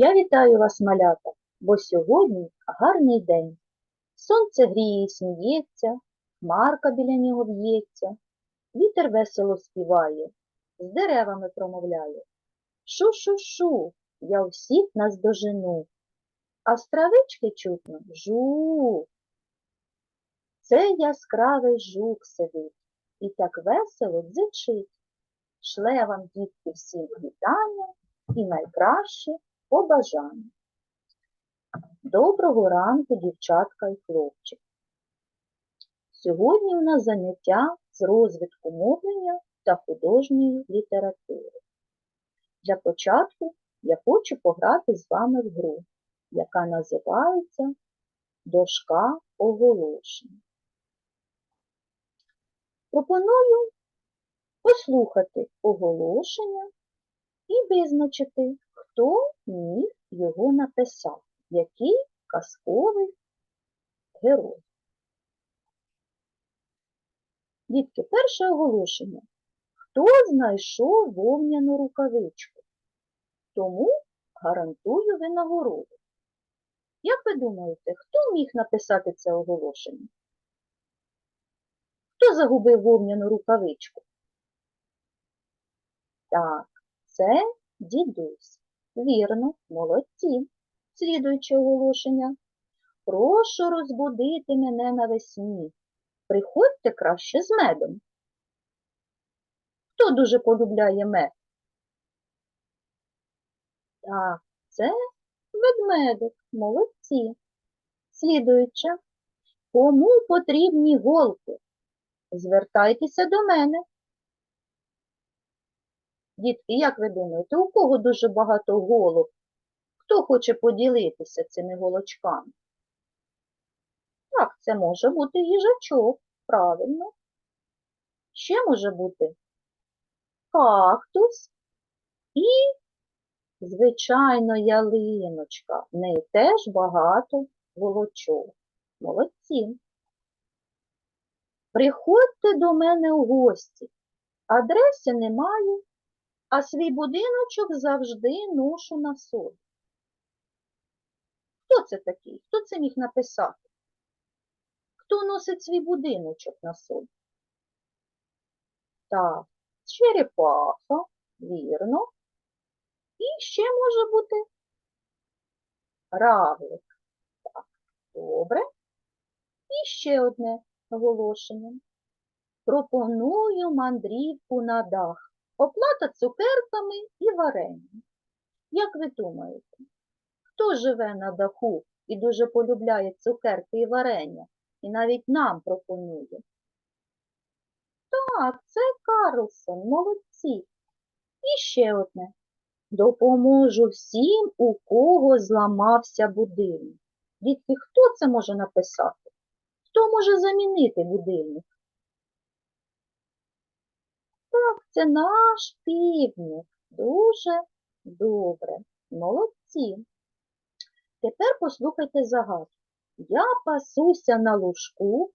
Я вітаю вас, малята, бо сьогодні гарний день. Сонце гріє і сміється, хмарка біля нього в'ється, вітер весело співає, з деревами промовляє. Шу-шу-шу, я всіх наздожену, а з травички чутно жу. Це яскравий жук сидить і так весело дзичить. Шле вам, дітки, всім вітання і найкраще побажання. Доброго ранку, дівчатка і хлопчик. Сьогодні у нас заняття з розвитку мовлення та художньої літератури. Для початку я хочу пограти з вами в гру, яка називається Дошка оголошень. Пропоную послухати оголошення і визначити, хто міг його написати, який казковий герой. Дітки, перше оголошення. Хто знайшов вовняну рукавичку? Тому гарантую винагороду. Як ви думаєте, хто міг написати це оголошення? Хто загубив вовняну рукавичку? Так, це дідусь. Вірно, молодці. Слідуюче оголошення. Прошу розбудити мене навесні. Приходьте краще з медом. Хто дуже полюбляє мед? Так, це ведмедик. Молодці. Слідуюче. Кому потрібні голки? Звертайтеся до мене. Дітки, як ви думаєте, у кого дуже багато голок? Хто хоче поділитися цими голочками? Так, це може бути їжачок, правильно. Ще може бути кактус і, звичайно, ялиночка. В неї теж багато голочок. Молодці. Приходьте до мене у гості. Адреси немає, а свій будиночок завжди ношу на собі. Хто це такий? Хто це міг написати? Хто носить свій будиночок на собі? Так, черепаха, вірно. І ще може бути равлик. Так, добре. І ще одне оголошення. Пропоную мандрівку на дах. Оплата цукерками і варенням. Як ви думаєте, хто живе на даху і дуже полюбляє цукерки і варення, і навіть нам пропонує? Так, це Карлсон, молодці. І ще одне. Допоможу всім, у кого зламався будильник. Дітки, хто це може написати? Хто може замінити будильник? Так, це наш півник. Дуже добре. Молодці. Тепер послухайте загадку. Я пасуся на лужку,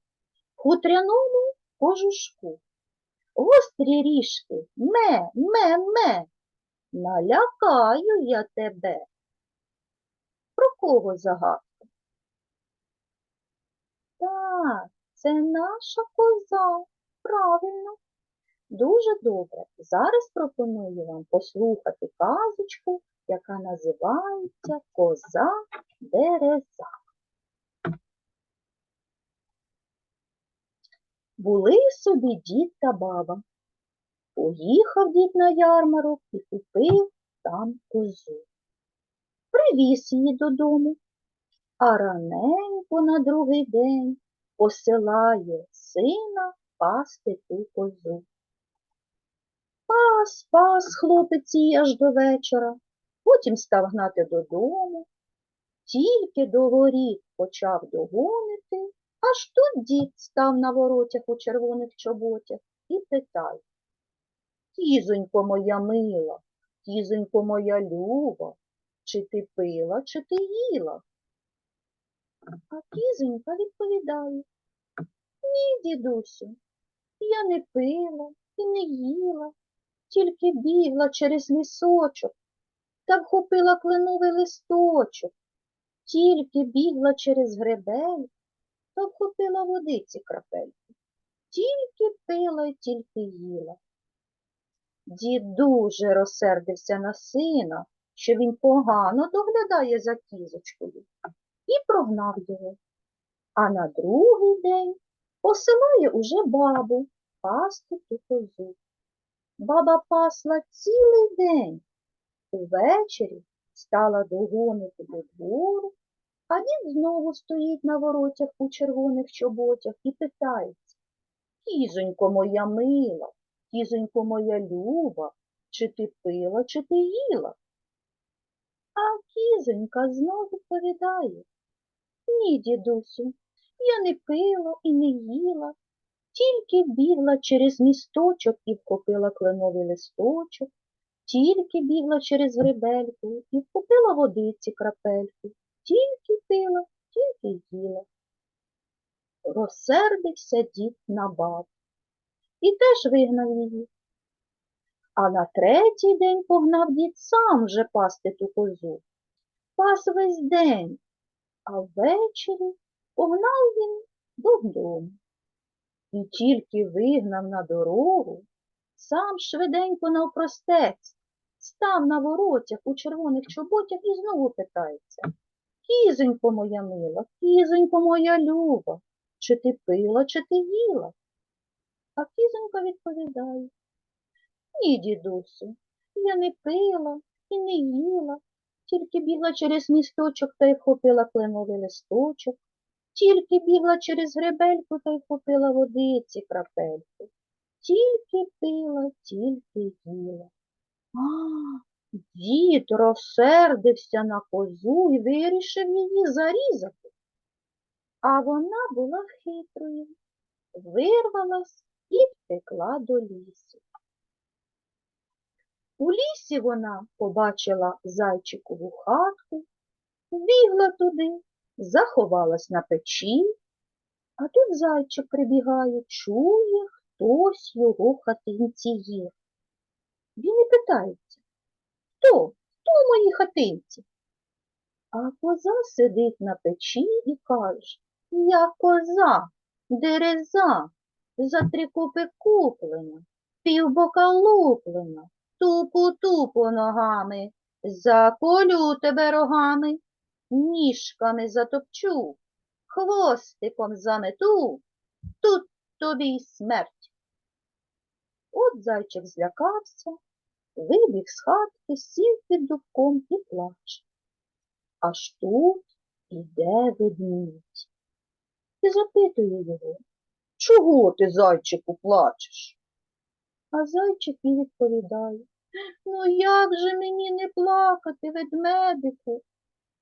хутряному кожушку. Гострі ріжки, ме, ме, ме, налякаю я тебе. Про кого загадка? Так, це наша коза. Правильно. Дуже добре. Зараз пропоную вам послухати казочку, яка називається Коза Дереза. Були собі дід та баба. Поїхав дід на ярмарок і купив там козу. Привіз її додому, а раненько на другий день посилає сина пасти ту козу. Пас, пас, хлопець її аж до вечора, потім став гнати додому, тільки до воріт почав догонити, аж тут дід став на воротях у червоних чоботях і питає. Кізонько моя мила, кізонько моя люба, чи ти пила, чи ти їла? А кізонька відповідає, ні, дідусю, я не пила і не їла, тільки бігла через лісочок, та вхопила кленовий листочок, тільки бігла через гребель, та вхопила водиці крапельку, тільки пила й тільки їла. Дід дуже розсердився на сина, що він погано доглядає за кізочкою, і прогнав його. А на другий день посилає уже бабу пасти ту козу. Баба пасла цілий день. Увечері стала догонити до двору, а дід знову стоїть на воротях у червоних чоботях і питається. Кізонько моя мила, кізонько моя люба, чи ти пила, чи ти їла? А кізонька знов відповідає. Ні, дідусю, я не пила і не їла, тільки бігла через місточок і вхопила кленовий листочок, тільки бігла через гребельку і вхопила водиці крапельку, тільки пила, тільки їла. Розсердився дід на бабу і теж вигнав її. А на третій день погнав дід сам вже пасти ту козу. Пас весь день, а ввечері погнав він додому. І тільки вигнав на дорогу, сам швиденько навпростець, став на воротях у червоних чоботях і знову питається. Кізонько моя мила, кізонько моя люба, чи ти пила, чи ти їла? А кізонька відповідає. Ні, дідусю, я не пила і не їла, тільки бігла через місточок та й вхопила кленовий листочок, тільки бігла через гребельку та й вхопила водиці крапельку, тільки пила, тільки їла. А, дід розсердився на козу і вирішив її зарізати. А вона була хитрою, вирвалась і втекла до лісу. У лісі вона побачила зайчикову хатку, бігла туди, заховалась на печі, а тут зайчик прибігає, чує, хтось його хатинці є. Він і питається, хто? Хто в моїй хатинці? А коза сидить на печі і каже, я коза, дереза, за три купи куплена, півбока луплена, тупу-тупу ногами, заколю тебе рогами, ніжками затопчу, хвостиком замету, тут тобі й смерть. От зайчик злякався, вибіг з хатки, сів під дубком і плаче. Аж тут іде ведмідь. І запитує його, чого ти, зайчику, плачеш? А зайчик і відповідає, ну як же мені не плакати, ведмедику,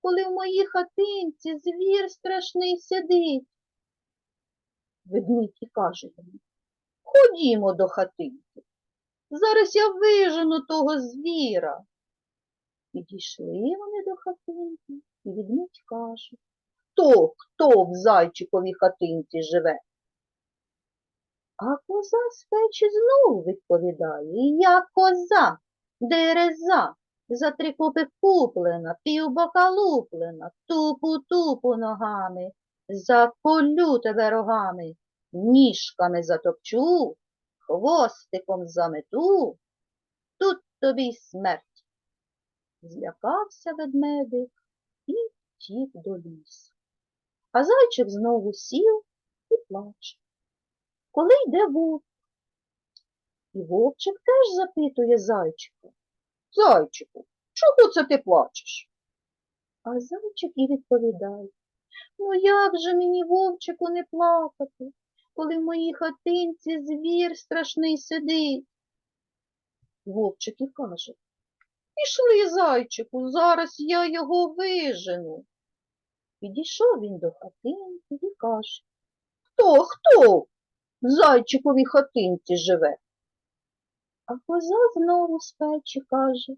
коли в моїй хатинці звір страшний сидить? Ведмідь каже йому, ходімо до хатинки. Зараз я вижену того звіра. Підійшли вони до хатинки, і ведмідь каже, хто, хто в зайчиковій хатинці живе? А коза з печі знову відповідає, я коза, дереза, за три купи куплена, півбока луплена, тупу-тупу ногами, заколю тебе рогами, ніжками затопчу, хвостиком замету, тут тобі й смерть. Злякався ведмедик і втік до лісу. А зайчик знову сів і плаче. Коли йде вовк, і вовчик теж запитує зайчика. Зайчику, чого це ти плачеш? А зайчик і відповідає. Ну як же мені, вовчику, не плакати, коли в моїй хатинці звір страшний сидить? Вовчик і каже. Пішли, зайчику, зараз я його вижену. Підійшов він до хатинки і каже. Хто, хто в зайчиковій хатинці живе? А коза знову з печі каже.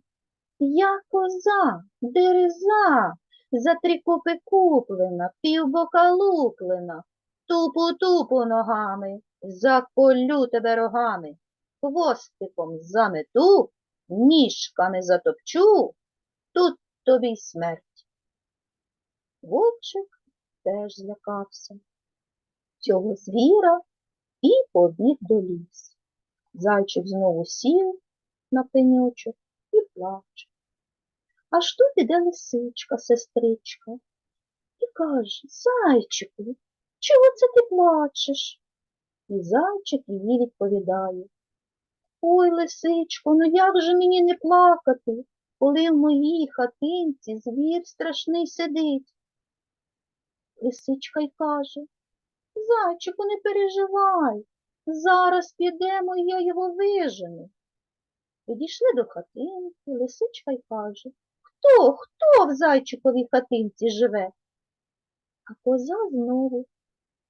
Я коза, дереза, за три купи куплена, півбока луплена, тупу-тупу ногами, заколю тебе рогами, хвостиком замету, ніжками затопчу, тут тобі й смерть. Вовчик теж злякався цього звіра і побіг до лісу. Зайчик знову сів на пеньочок і плаче. Аж тут іде лисичка, сестричка, і каже, зайчику, чого це ти плачеш? І зайчик їй відповідає. Ой, лисичко, ну як же мені не плакати, коли в моїй хатинці звір страшний сидить? Лисичка й каже, зайчику, не переживай, зараз підемо, я його вижену. Підійшли до хатинки, лисичка й каже, хто, хто в зайчиковій хатинці живе? А коза знову,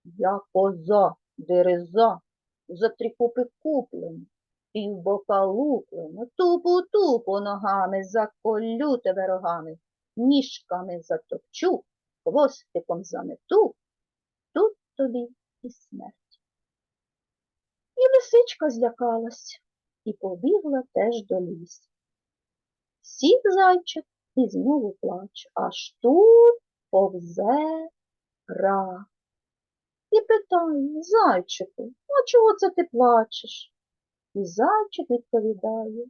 я коза, дереза, за три купи куплена, півбока луплена, тупу-тупу ногами, заколю тебе рогами, ніжками затопчу, хвостиком замету, тут тобі і смерть. І лисичка злякалась і побігла теж до лісу. Сів зайчик і знову плаче, аж тут повзе рак. І питає, зайчику, а чого це ти плачеш? І зайчик відповідає,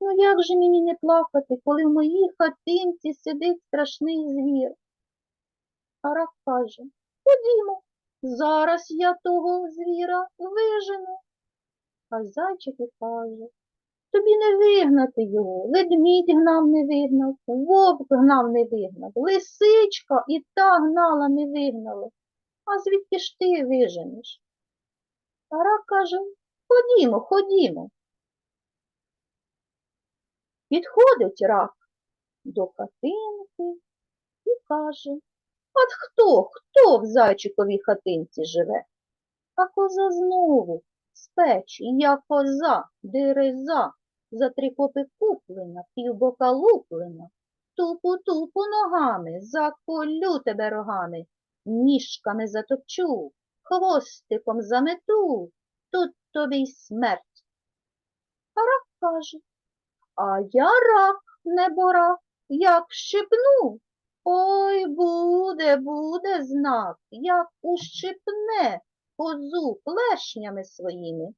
ну як же мені не плакати, коли в моїй хатинці сидить страшний звір? А рак каже, ходімо, зараз я того звіра вижену. А зайчик і каже, тобі не вигнати його, ведмідь гнав не вигнав, вовк гнав не вигнав, лисичка і та гнала не вигнала. А звідки ж ти виженеш? А рак каже, ходімо, ходімо. Підходить рак до хатинки і каже, от хто, хто в зайчиковій хатинці живе? А коза знову з печі, я коза, дереза, за три копи куплена, півбока луплена, тупу-тупу ногами, заколю тебе рогами, ніжками затопчу, хвостиком замету, тут тобі й смерть. А рак каже, а я рак, не борак, як щепну. Ой, буде, буде знак, як ущипне козу клешнями своїми.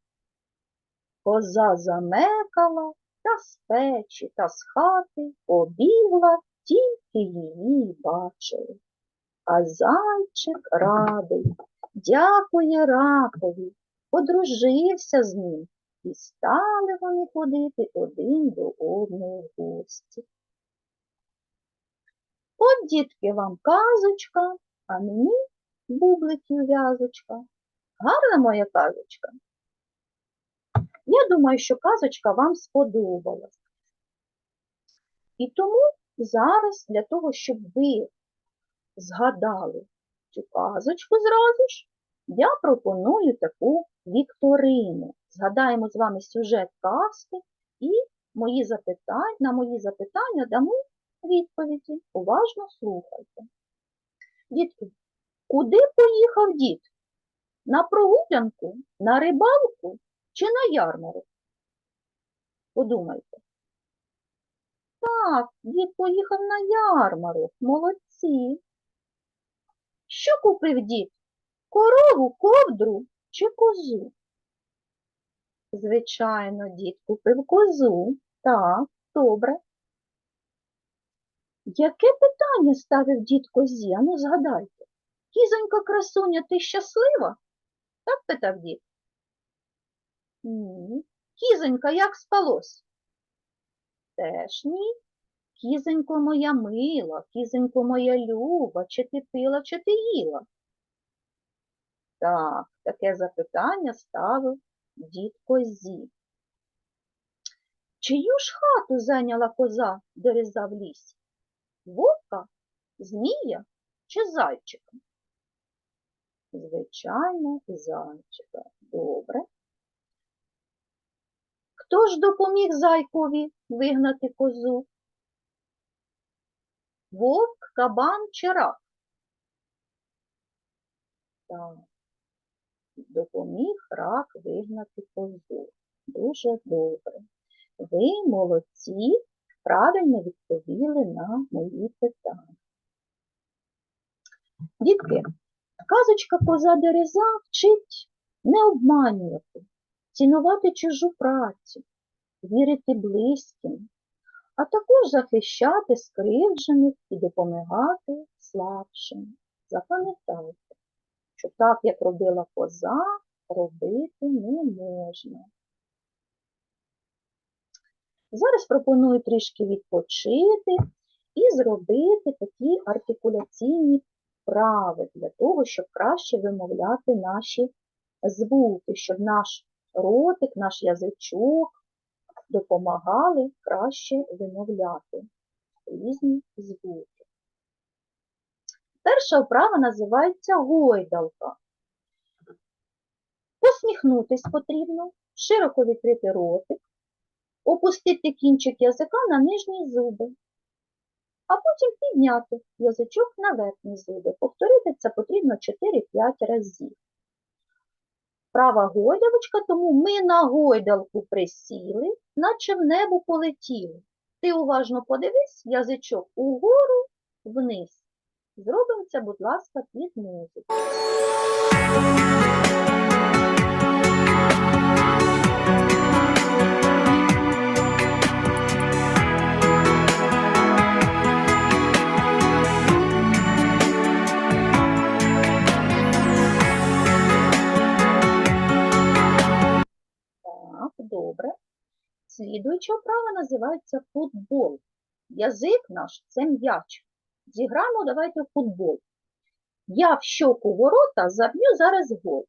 Коза замекала та з печі та з хати побігла, тільки її бачили. А зайчик радий, дякує ракові, одружився з ним, і стали вони ходити один до одного в гості. От, дітки, вам казочка, а мені бубликів в'язочка. Гарна моя казочка. Я думаю, що казочка вам сподобалась. І тому зараз для того, щоб ви згадали цю казочку зразу ж, я пропоную таку вікторину. Згадаємо з вами сюжет казки і мої запитання, на мої запитання дамо відповіді. Уважно слухайте. Дітки, куди поїхав дід? На прогулянку, на рибалку чи на ярмарок? Подумайте. Так, дід поїхав на ярмарок. Молодці. Що купив дід? Корову, ковдру чи козу? Звичайно, дід купив козу. Так, добре. Яке питання ставив дід козі? Ану, згадайте. Кізонька красуня, ти щаслива? Так питав дід. Ні. Кізонька, як спалось? Теж ні. Кізонько моя мила, кізонько моя люба, чи ти пила, чи ти їла? Так, таке запитання ставив дід козі. Чию ж хату зайняла коза, дереза в лісі? Вовка, змія чи зайчика? Звичайно, зайчика. Добре. Хто ж допоміг зайкові вигнати козу? Вовк, кабан чи рак? Так. Допоміг рак вигнати козу. Дуже добре. Ви молодці, правильно відповіли на мої питання. Дітки, казочка коза Дереза вчить не обманювати, цінувати чужу працю, вірити близьким, а також захищати скривджених і допомагати слабшим. Запам'ятайте, що так, як робила коза, робити не можна. Зараз пропоную трішки відпочити і зробити такі артикуляційні вправи для того, щоб краще вимовляти наші звуки, щоб наш ротик, наш язичок допомагали краще вимовляти різні звуки. Перша вправа називається гойдалка. Посміхнутись потрібно, широко відкрити ротик, опустити кінчик язика на нижні зуби, а потім підняти язичок на верхні зуби. Повторити це потрібно 4-5 разів. Права гойдалочка, тому ми на гойдалку присіли, наче в небо полетіли. Ти уважно подивись, язичок угору, вниз. Зробимо це, будь ласка, під музику. Слідуюча вправа називається футбол. Язик наш це м'яч. Зіграємо давайте футбол. Я в щоку ворота заб'ю зараз гол.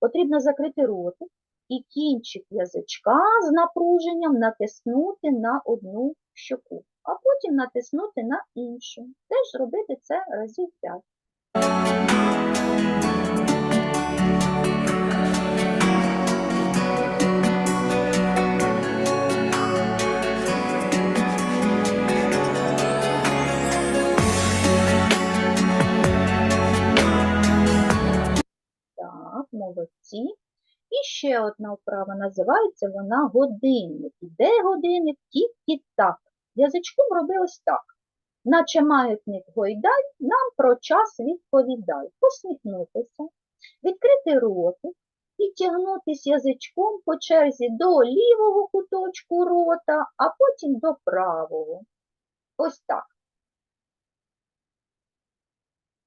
Потрібно закрити ротик і кінчик язичка з напруженням натиснути на одну щоку, а потім натиснути на іншу. Теж робити це разів 5. Ще одна вправа називається вона годинник. Іде годинник, тік-тік-так. Язичком роби ось так. Наче маятник гойдай, нам про час відповідай. Посміхнутися, відкрити ротик і тягнутися язичком по черзі до лівого куточку рота, а потім до правого. Ось так.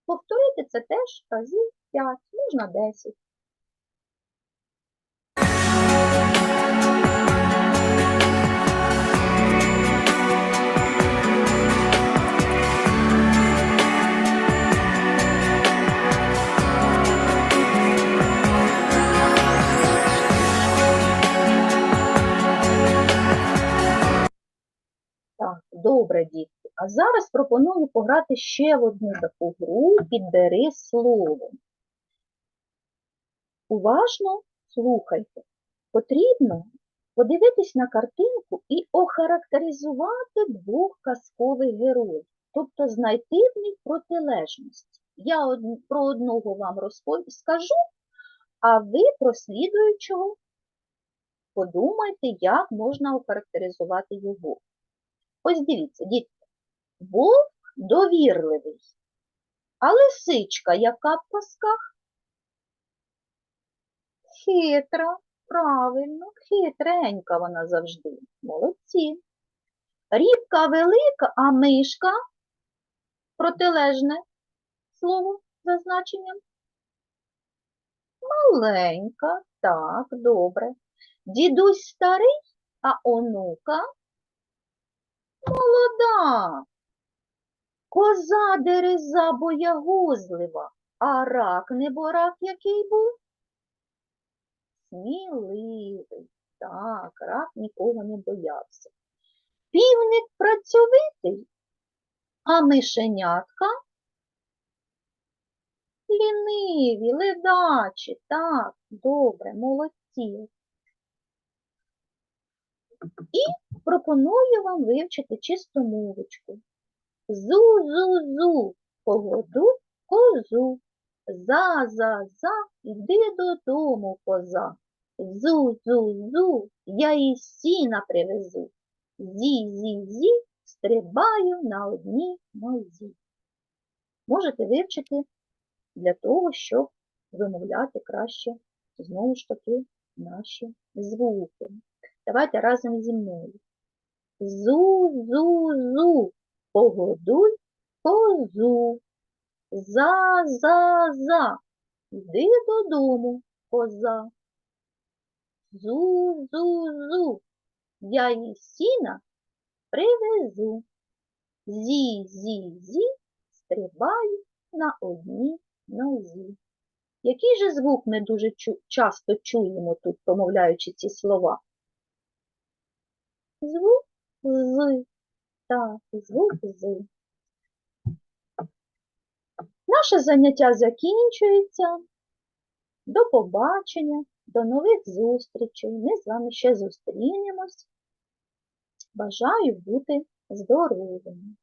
Повторити це теж разів 5, можна 10. Добре, дітки. А зараз пропоную пограти ще в одну таку гру «Підбери слово». Уважно слухайте. Потрібно подивитись на картинку і охарактеризувати двох казкових героїв, тобто знайти в них протилежність. Я про одного вам розповім, скажу, а ви про слідуючого подумайте, як можна охарактеризувати його. Ось дивіться, дітки, вовк довірливий, а лисичка, яка в казках? Хитра, правильно, хитренька вона завжди. Молодці. Рібка велика, а мишка протилежне слово за значенням. Маленька, так, добре. Дідусь старий, а онука молода. Коза дереза боягузлива, а рак неборак який був? Сміливий. Так, рак нікого не боявся. Півник працьовитий, а мишенятка ліниві, ледачі. Так, добре, молодці. І пропоную вам вивчити чистомовочку. Зу-зу-зу, погоду козу. За-за-за, йди додому, коза. Зу-зу-зу, я їй сіна привезу. Зі, зі, зі, стрибаю на одній нозі. Можете вивчити для того, щоб вимовляти краще знову ж таки наші звуки. Давайте разом зі мною. Зу, зу, зу, погодуй козу. За, за, за, йди додому, коза. Зу, зу, зу, я їй сіна привезу. Зі, зі, зі, стрибаю на одній нозі. Який же звук ми дуже чу- часто чуємо тут, промовляючи ці слова? Звук з. та звук з. Наше заняття закінчується. До побачення, до нових зустрічей. Ми з вами ще зустрінемось. Бажаю бути здоровими.